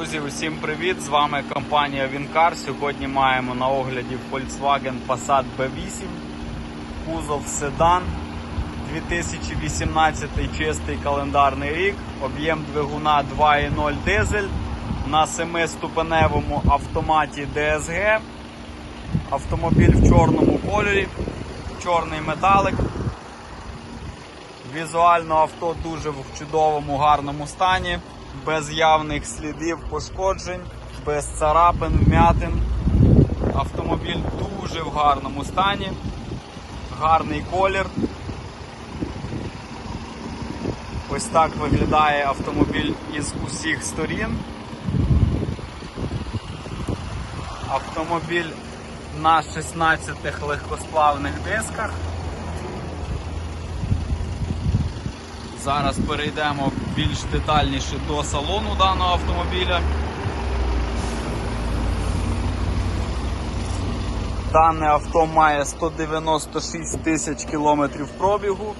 Друзі, усім привіт! З вами компанія Вінкар. Сьогодні маємо на огляді Volkswagen Passat B8, кузов седан, 2018 чистий календарний рік, об'єм двигуна 2.0 дизель на 7-ступеневому автоматі DSG. Автомобіль в чорному кольорі, чорний металик. Візуально авто дуже в чудовому, гарному стані, без явних слідів пошкоджень, без царапин, вмятин. Автомобіль дуже в гарному стані, гарний колір. Ось так виглядає автомобіль із усіх сторін. Автомобіль на 16 легкосплавних дисках. Зараз перейдемо більш детальніше до салону даного автомобіля. Дане авто має 196 тисяч кілометрів пробігу.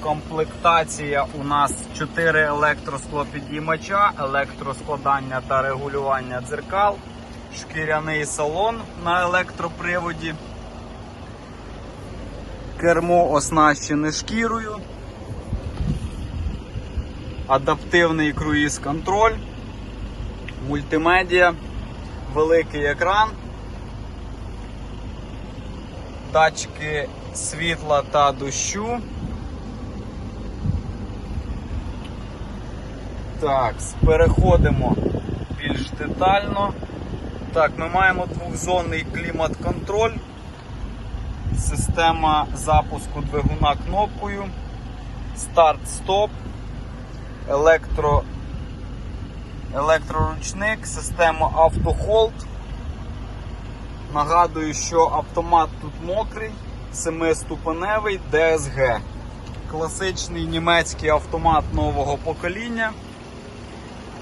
Комплектація у нас 4 електросклопідіймача, електроскладання та регулювання дзеркал, шкіряний салон на електроприводі, кермо оснащене шкірою адаптивний круїз-контроль, мультимедіа, великий екран, датчики світла та дощу. Так, переходимо більш детально. Так, ми маємо двохзонний клімат-контроль, система запуску двигуна кнопкою, старт-стоп електро, електроручник, система автохолд. Нагадую, що автомат тут мокрий, 7-ступеневий DSG. Класичний німецький автомат нового покоління.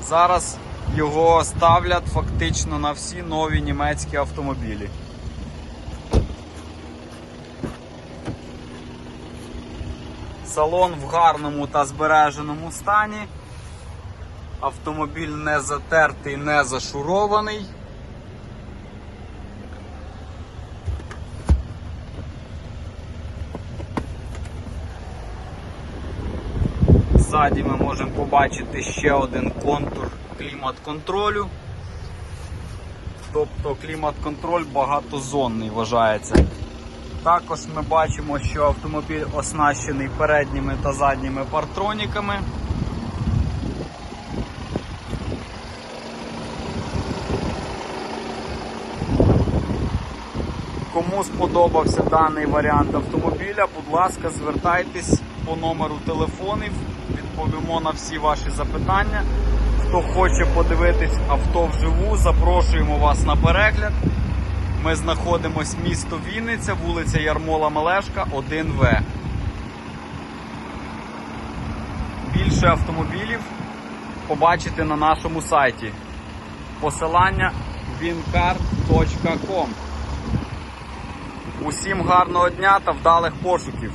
Зараз його ставлять фактично на всі нові німецькі автомобілі. Салон в гарному та збереженому стані. Автомобіль не затертий, не зашурований. Ззаді ми можемо побачити ще один контур клімат-контролю. Тобто клімат-контроль багатозонний вважається. Також ми бачимо, що автомобіль оснащений передніми та задніми партроніками. Кому сподобався даний варіант автомобіля, будь ласка, звертайтесь по номеру телефонів, відповімо на всі ваші запитання. Хто хоче подивитись авто вживу, запрошуємо вас на перегляд. Ми знаходимось місто Вінниця, вулиця Ярмола Мелешка, 1В. Більше автомобілів побачите на нашому сайті. Посилання wincard.com Усім гарного дня та вдалих пошуків!